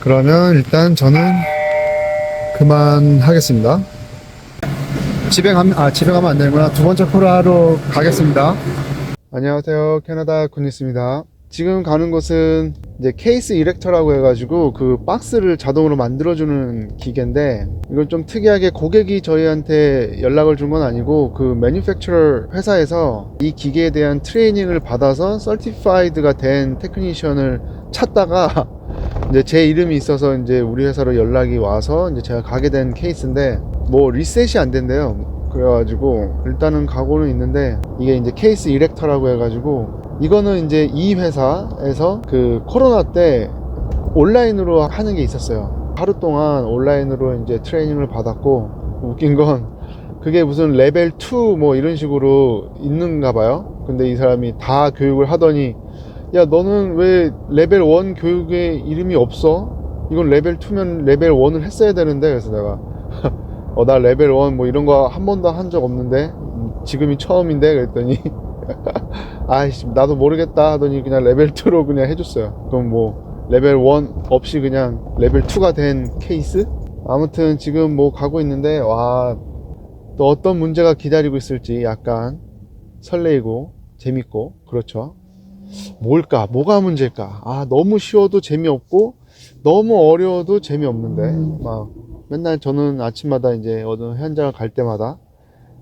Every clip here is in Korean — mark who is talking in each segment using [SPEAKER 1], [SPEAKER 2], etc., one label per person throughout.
[SPEAKER 1] 그러면 일단 저는 그만 하겠습니다. 집에 가면, 아, 집에 가면 안 되는구나. 두 번째 코를 하러 가겠습니다. 안녕하세요. 캐나다 군니스입니다. 지금 가는 곳은 이제 케이스 이렉터라고 해가지고 그 박스를 자동으로 만들어주는 기계인데 이건 좀 특이하게 고객이 저희한테 연락을 준 건 아니고 그 매니팩처러 회사에서 이 기계에 대한 트레이닝을 받아서 서티파이드가 된 테크니션을 찾다가 이제 제 이름이 있어서 이제 우리 회사로 연락이 와서 이제 제가 가게 된 케이스인데 뭐 리셋이 안 된대요. 그래가지고 일단은 가고는 있는데 이게 이제 케이스 이렉터라고 해가지고 이거는 이제 이 회사에서 그 코로나 때 온라인으로 하는 게 있었어요. 하루 동안 온라인으로 이제 트레이닝을 받았고 웃긴 건 그게 무슨 레벨 2 뭐 이런 식으로 있는가 봐요. 근데 이 사람이 다 교육을 하더니 야 너는 왜 레벨 1 교육에 이름이 없어? 이건 레벨 2면 레벨 1을 했어야 되는데 그래서 내가 어 나 레벨 1 뭐 이런 거 한 번도 한 적 없는데 음, 지금이 처음인데 그랬더니 아이씨 나도 모르겠다 하더니 그냥 레벨 2로 그냥 해줬어요 그럼 뭐 레벨 1 없이 그냥 레벨 2가 된 케이스? 아무튼 지금 뭐 가고 있는데 와 또 어떤 문제가 기다리고 있을지 약간 설레이고 재밌고 그렇죠 뭘까? 뭐가 문제일까? 아 너무 쉬워도 재미없고 너무 어려워도 재미없는데. 막 맨날 저는 아침마다 이제 어느 현장을 갈 때마다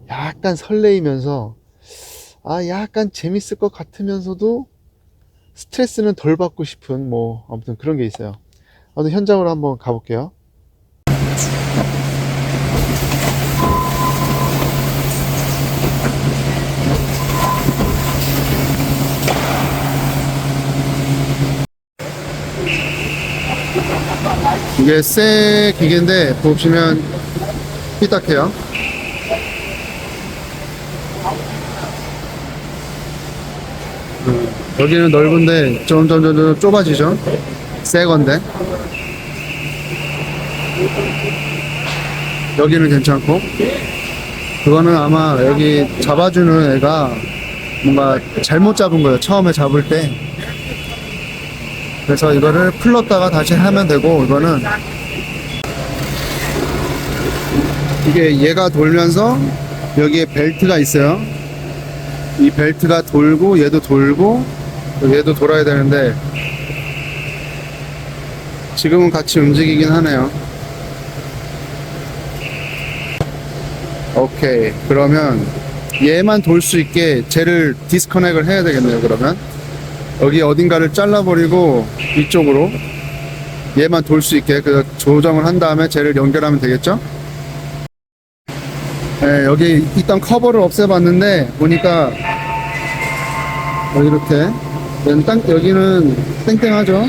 [SPEAKER 1] 약간 설레이면서 아 약간 재밌을 것 같으면서도 스트레스는 덜 받고 싶은 뭐 아무튼 그런 게 있어요. 아무튼 현장으로 한번 가볼게요 이게 새 기계인데 보시면 삐딱해요. 음, 여기는 넓은데 점점 점점 좁아지죠? 새 건데. 여기는 괜찮고. 그거는 아마 여기 잡아주는 애가 뭔가 잘못 잡은 거예요. 처음에 잡을 때 그래서 이거를 풀렀다가 다시 하면 되고 이거는 이게 얘가 돌면서 여기에 벨트가 있어요. 이 벨트가 돌고 얘도 돌고 얘도 돌아야 되는데 지금은 같이 움직이긴 하네요. 오케이. 그러면 얘만 돌 수 있게 쟤를 디스커넥을 해야 되겠네요 그러면 여기 어딘가를 잘라버리고 이쪽으로 얘만 돌 수 있게 그 조정을 한 다음에 쟤를 연결하면 되겠죠? 네, 여기 있던 커버를 없애봤는데 보니까 여기 이렇게 땅, 여기는 땡땡하죠?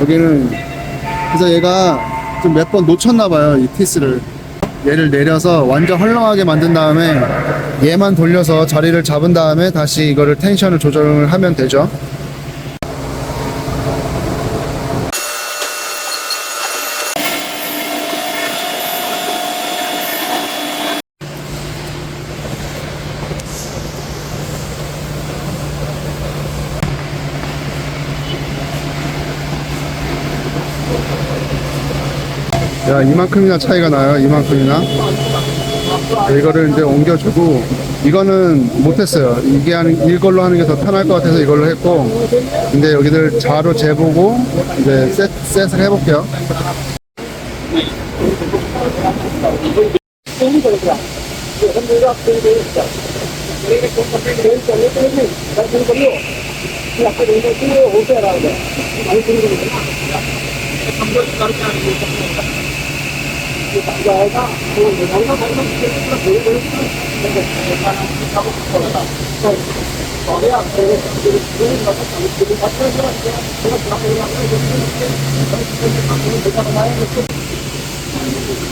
[SPEAKER 1] 여기는 그래서 얘가 좀 몇 번 놓쳤나봐요 이 피스를 얘를 내려서 완전 헐렁하게 만든 다음에 얘만 돌려서 자리를 잡은 다음에 다시 이거를 텐션을 조정을 하면 되죠. 야, 이만큼이나 차이가 나요. 이만큼이나. 이거를 이제 옮겨주고, 이거는 못했어요. 이게 하는, 이걸로 하는 게 더 편할 것 같아서 이걸로 했고, 근데 여기들 자로 재보고, 이제 셋, 셋을 해볼게요.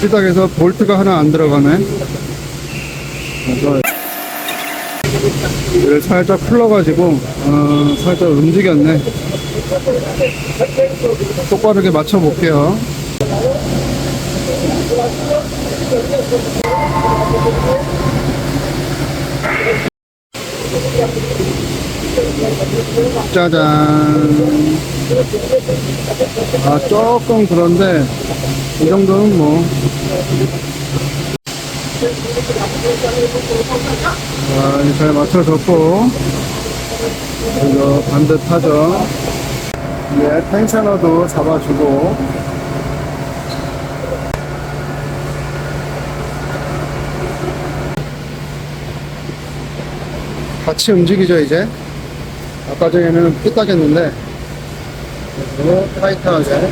[SPEAKER 1] 삐딱에서 볼트가 하나 안 들어가네. 이를 살짝 풀러가지고, 어, 살짝 움직였네. 똑바르게 맞춰볼게요. 짜잔. 아, 조금 그런데, 이 정도는 뭐. 아, 잘 맞춰졌고, 이거 타죠. 네, 텐셔너도 잡아주고, 같이 움직이죠, 이제. 아까 전에는 삐딱했는데, 그리고 타이트하게,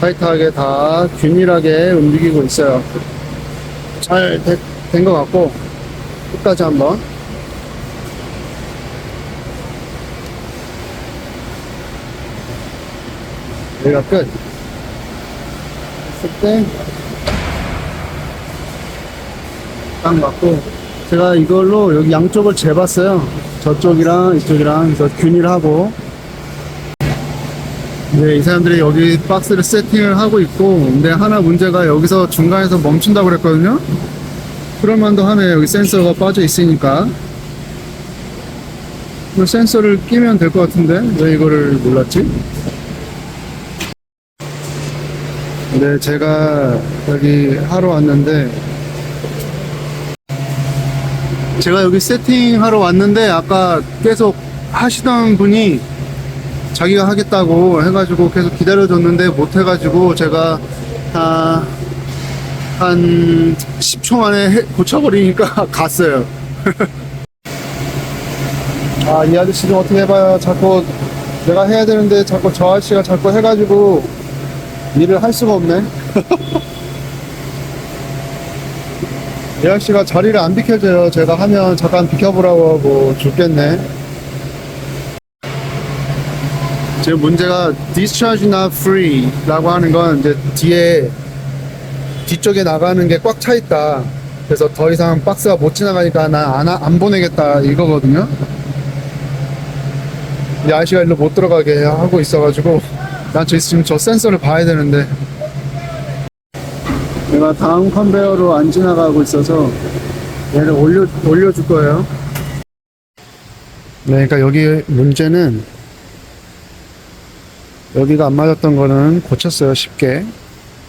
[SPEAKER 1] 타이트하게 다 균일하게 움직이고 있어요. 잘 된 것 같고, 끝까지 한번. 여기가 끝. 했을 때, 딱 맞고, 제가 이걸로 여기 양쪽을 재봤어요. 저쪽이랑 이쪽이랑 그래서 균일하고. 네, 이 사람들이 여기 박스를 세팅을 하고 있고, 근데 하나 문제가 여기서 중간에서 멈춘다고 그랬거든요. 그럴만도 하네. 여기 센서가 빠져 있으니까. 이 센서를 끼면 될 것 같은데 왜 이거를 몰랐지? 네, 제가 여기 하러 왔는데 제가 여기 세팅하러 왔는데 아까 계속 하시던 분이 자기가 하겠다고 해가지고 계속 기다려줬는데 못 해가지고 제가 아, 한 10초 만에 해- 고쳐버리니까 갔어요. 아, 이 아저씨 좀 어떻게 해봐요. 자꾸 내가 해야 되는데 자꾸 저 아저씨가 자꾸 해가지고 일을 할 수가 없네. 이 아저씨가 자리를 안 비켜줘요. 제가 하면 잠깐 비켜보라고 하고 죽겠네. 제 문제가 discharge not free 라고 하는 건 이제 뒤에 뒤쪽에 나가는 게 꽉 차 있다. 그래서 더 이상 박스가 못 지나가니까 난 안, 안 보내겠다 이거거든요. 이 아저씨가 일로 못 들어가게 하고 있어가지고 난 저, 지금 저 센서를 봐야 되는데 내가 다음 컨베어로 안 지나가고 있어서 얘를 올려, 올려줄 거예요. 네, 그러니까 여기 문제는 여기가 안 맞았던 거는 고쳤어요, 쉽게.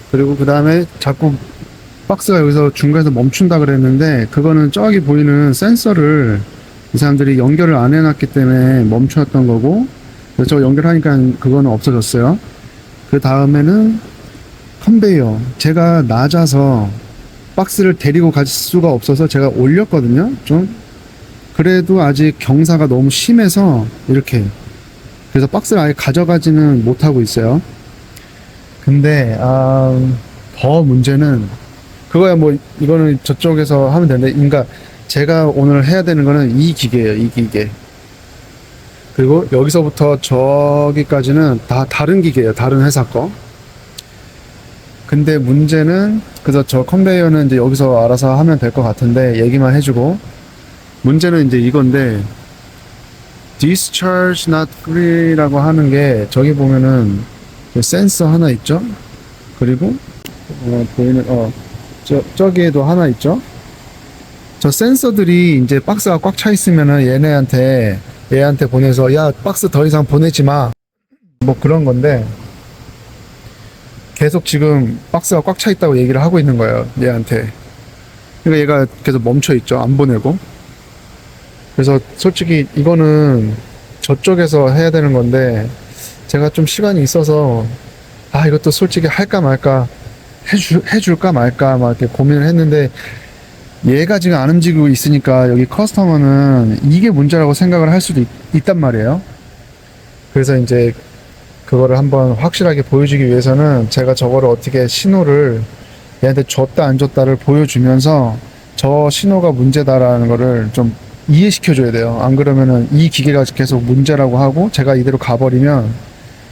[SPEAKER 1] 그리고 그 다음에 자꾸 박스가 여기서 중간에서 멈춘다 그랬는데 그거는 저기 보이는 센서를 이 사람들이 연결을 안 해놨기 때문에 멈추었던 거고 그래서 저 연결하니까 그거는 없어졌어요. 그 다음에는 컨베이어 제가 낮아서 박스를 데리고 갈 수가 없어서 제가 올렸거든요. 좀. 그래도 아직 경사가 너무 심해서 이렇게. 그래서 박스를 아예 가져가지는 못하고 있어요. 근데 아, 더 문제는 그거야 뭐 이거는 저쪽에서 하면 되는데 그러니까 제가 오늘 해야 되는 거는 이 기계예요 이 기계. 그리고 여기서부터 저기까지는 다 다른 기계예요 다른 회사 거 근데 문제는 그래서 저 컨베이어는 이제 여기서 알아서 하면 될 것 같은데 얘기만 해주고 문제는 이제 이건데 discharge not free라고 하는 게 저기 보면은 그 센서 하나 있죠 그리고 어, 보이는 어 저, 저기에도 하나 있죠? 저 센서들이 이제 박스가 꽉 차 있으면은 얘네한테, 얘한테 보내서, 야, 박스 더 이상 보내지 마. 뭐 그런 건데, 계속 지금 박스가 꽉 차 있다고 얘기를 하고 있는 거예요, 얘한테. 그러니까 얘가 계속 멈춰 있죠, 안 보내고. 그래서 솔직히 이거는 저쪽에서 해야 되는 건데, 제가 좀 시간이 있어서, 아, 이것도 솔직히 할까 말까, 해주, 해줄까 말까 막 이렇게 고민을 했는데 얘가 지금 안 움직이고 있으니까 여기 커스터머는 이게 문제라고 생각을 할 수도 있, 단 말이에요. 그래서 이제 그거를 한번 확실하게 보여주기 위해서는 제가 저거를 어떻게 신호를 얘한테 줬다 안 줬다를 보여주면서 저 신호가 문제다라는 거를 좀 이해시켜 줘야 돼요. 안 그러면은 이 기계가 계속 문제라고 하고 제가 이대로 가버리면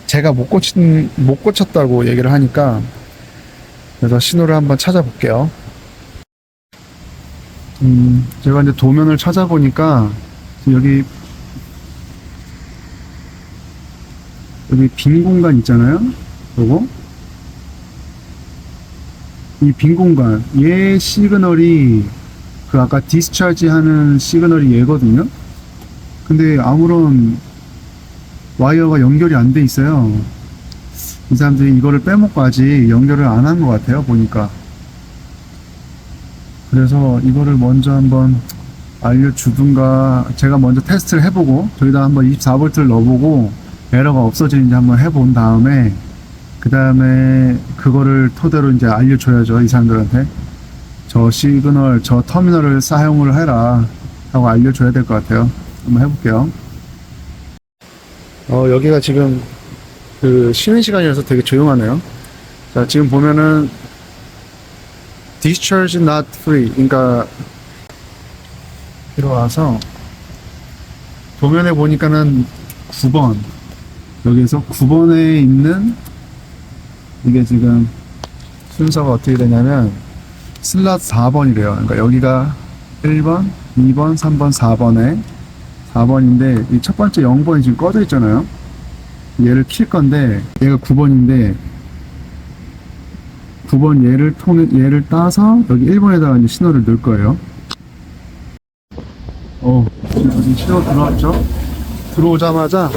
[SPEAKER 1] 제가 못 고친 못 고쳤다고 얘기를 하니까 그래서 신호를 한번 찾아볼게요. 음, 제가 이제 도면을 찾아보니까 여기 여기 빈 공간 있잖아요. 요거 이 빈 공간 얘 시그널이 그 아까 디스차지 하는 시그널이 얘거든요. 근데 아무런 와이어가 연결이 안 돼 있어요. 이 사람들이 이거를 빼먹고 아직 연결을 안 한 것 같아요, 보니까. 그래서 이거를 먼저 한번 알려주든가, 제가 먼저 테스트를 해보고, 저기다 한번 24V를 넣어보고, 에러가 없어지는지 한번 해본 다음에, 그 다음에 그거를 토대로 이제 알려줘야죠, 이 사람들한테. 저 시그널, 저 터미널을 사용을 해라. 하고 알려줘야 될 것 같아요. 한번 해볼게요. 어, 여기가 지금 그 쉬는 시간이라서 되게 조용하네요. 자, 지금 보면은 discharge not free. 그러니까 들어와서 도면에 보니까는 9번. 여기서 9번에 있는 이게 지금 순서가 어떻게 되냐면 슬롯 4번이래요. 그러니까 여기가 1번, 2번, 3번, 4번에 4번인데 이 첫 번째 0번이 지금 꺼져 있잖아요. 얘를 킬 건데 얘가 9번인데 9번 얘를 통해 얘를 따서 여기 1번에다가 이제 신호를 넣을 거예요. 어, 지금 신호 들어왔죠? 들어오자마자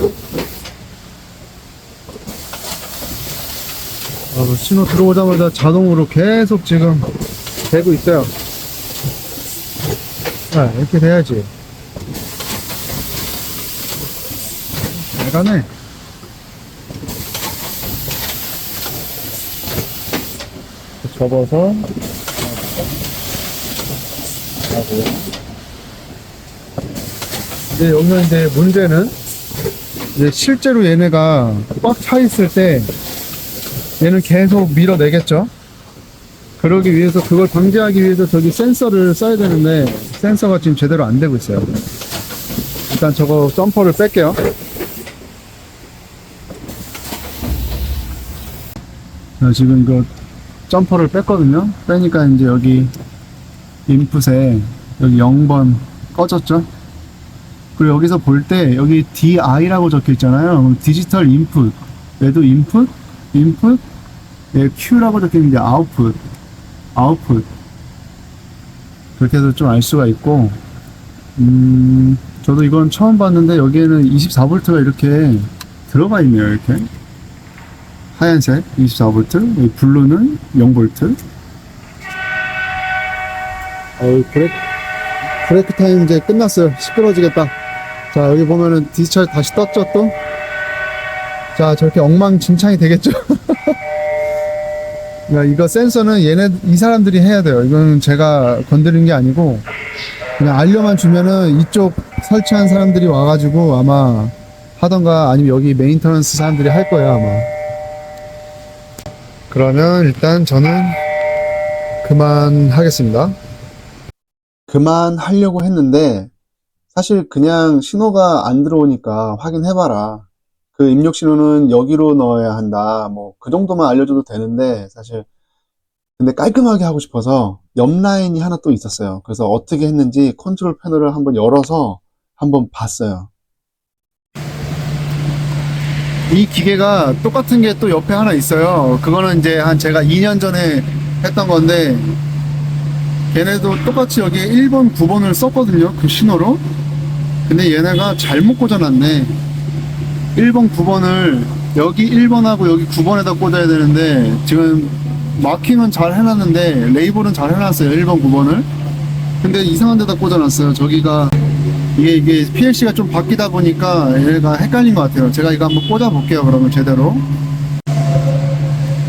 [SPEAKER 1] 어, 신호 들어오자마자 자동으로 계속 지금 되고 있어요. 아, 이렇게 돼야지. 잘 가네. 접어서 이제 여기서 이제 문제는 이제 실제로 얘네가 꽉 차 있을 때 얘는 계속 밀어내겠죠. 그러기 위해서 그걸 방지하기 위해서 저기 센서를 써야 되는데 센서가 지금 제대로 안 되고 있어요. 일단 저거 점퍼를 뺄게요. 자, 지금 그 점퍼를 뺐거든요. 빼니까 이제 여기 인풋에 여기 0번 꺼졌죠. 그리고 여기서 볼 때 여기 DI라고 적혀 있잖아요. 디지털 인풋. 얘도 인풋, 인풋, 얘 Q라고 적혀 있는데 아웃풋, 아웃풋. 그렇게 해서 좀 알 수가 있고, 음, 저도 이건 처음 봤는데 여기에는 24V가 이렇게 들어가 있네요. 이렇게. 하얀색 24V, 여기 블루는 0V. 어우, 브레이크, 브레이크 타임 이제 끝났어요. 시끄러지겠다. 자, 여기 보면은 디지털 다시 떴죠, 또? 자, 저렇게 엉망진창이 되겠죠? 야, 이거 센서는 얘네, 이 사람들이 해야 돼요. 이거는 제가 건드린 게 아니고, 그냥 알려만 주면은 이쪽 설치한 사람들이 와가지고 아마 하던가 아니면 여기 메인터넌스 사람들이 할 거예요, 아마. 그러면 일단 저는 그만 하겠습니다. 그만 하려고 했는데 사실 그냥 신호가 안 들어오니까 확인해봐라. 그 입력 신호는 여기로 넣어야 한다. 뭐 그 정도만 알려줘도 되는데 사실 근데 깔끔하게 하고 싶어서 옆 라인이 하나 또 있었어요. 그래서 어떻게 했는지 컨트롤 패널을 한번 열어서 한번 봤어요. 이 기계가 똑같은 게 또 옆에 하나 있어요. 그거는 이제 한 제가 2년 전에 했던 건데 걔네도 똑같이 여기에 1번, 9번을 썼거든요. 그 신호로. 근데 얘네가 잘못 꽂아놨네. 1번, 9번을 여기 1번하고 여기 9번에다 꽂아야 되는데 지금 마킹은 잘 해놨는데 레이블은 잘 해놨어요. 1번, 9번을. 근데 이상한 데다 꽂아놨어요. 저기가 이게 이게 PLC가 좀 바뀌다 보니까 얘가 헷갈린 것 같아요. 제가 이거 한번 꽂아 볼게요. 그러면 제대로.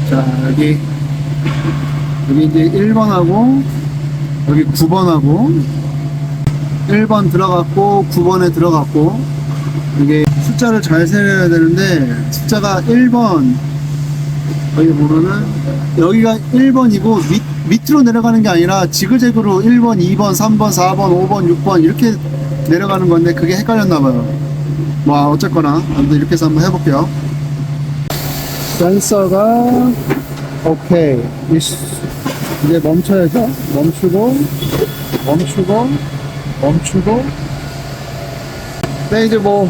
[SPEAKER 1] 자 여기 여기 이제 1번하고 여기 9번하고 1번 들어갔고 9번에 들어갔고 이게 숫자를 잘 세려야 되는데 숫자가 1번 여기 보면은 여기가 1번이고 밑, 밑으로 내려가는 게 아니라 지그재그로 1번, 2번, 3번, 4번, 5번, 6번 이렇게 내려가는 건데 그게 헷갈렸나 봐요. 뭐 어쨌거나 아무튼 이렇게 해서 한번 해볼게요. 센서가 오케이 이제 멈춰야죠. 멈추고 멈추고 멈추고 네 이제 뭐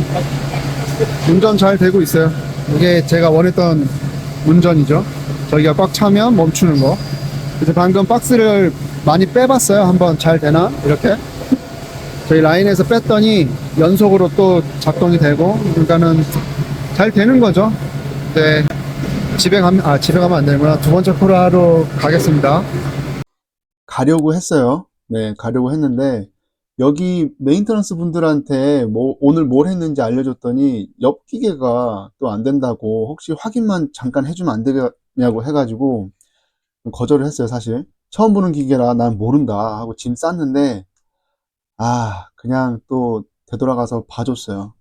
[SPEAKER 1] 운전 잘 되고 있어요. 이게 제가 원했던 운전이죠. 저기가 꽉 차면 멈추는 거. 그래서 방금 박스를 많이 빼봤어요. 한번 잘 되나 이렇게. 저희 라인에서 뺐더니 연속으로 또 작동이 되고 그러니까는 잘 되는 거죠. 네. 집에 가면, 아, 집에 가면 안 되는구나. 두 번째 하러 가겠습니다. 가려고 했어요. 네, 가려고 했는데, 여기 메인터넌스 분들한테 뭐, 오늘 뭘 했는지 알려줬더니, 옆 기계가 또 안 된다고, 혹시 확인만 잠깐 해주면 안 되냐고 해가지고, 거절을 했어요, 사실. 처음 보는 기계라 난 모른다 하고 짐 쌌는데, 아, 그냥 또 되돌아가서 봐줬어요.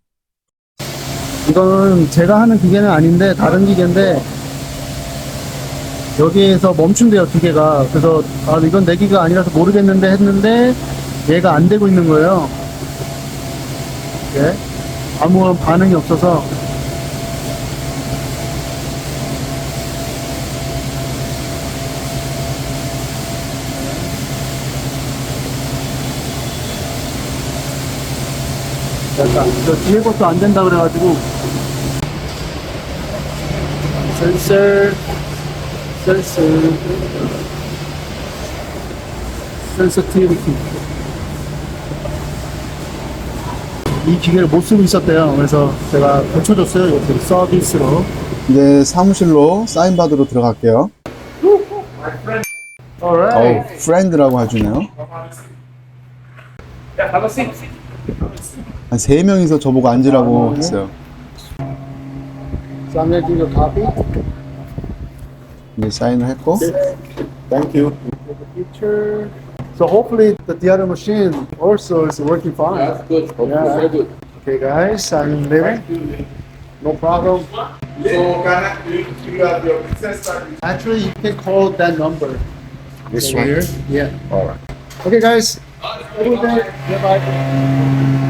[SPEAKER 1] 이건 제가 하는 기계는 아닌데 다른 기계인데 여기에서 멈춘대요 기계가 그래서 아 이건 내 기계가 아니라서 모르겠는데 했는데 얘가 안 되고 있는 거예요. 예 아무 반응이 없어서. 약간 저 뒤에 것도 안 된다 그래가지고. 센서 센서 센서티비티 이 기계를 못 쓰고 있었대요 그래서 제가 고쳐줬어요 이렇게 서비스로
[SPEAKER 2] 이제 사무실로 사인 받으러 들어갈게요.
[SPEAKER 1] Alright
[SPEAKER 2] 어우, 프렌드라고 해주네요. 한세 명이서 저보고 앉으라고 했어요.
[SPEAKER 1] So I'm gonna do the copy
[SPEAKER 2] 이제 사인을 했고,
[SPEAKER 1] Thank you. Take a picture. So hopefully the, the other machine also is working fine.
[SPEAKER 3] That's good.
[SPEAKER 1] Yeah.
[SPEAKER 3] Very good.
[SPEAKER 1] Okay guys, I'm leaving. No problem.
[SPEAKER 4] So can I, you, you have your business card?
[SPEAKER 1] Actually, you can call that number.
[SPEAKER 4] This
[SPEAKER 1] one. here. Yeah. All right. Okay guys. Have a good day. Bye bye.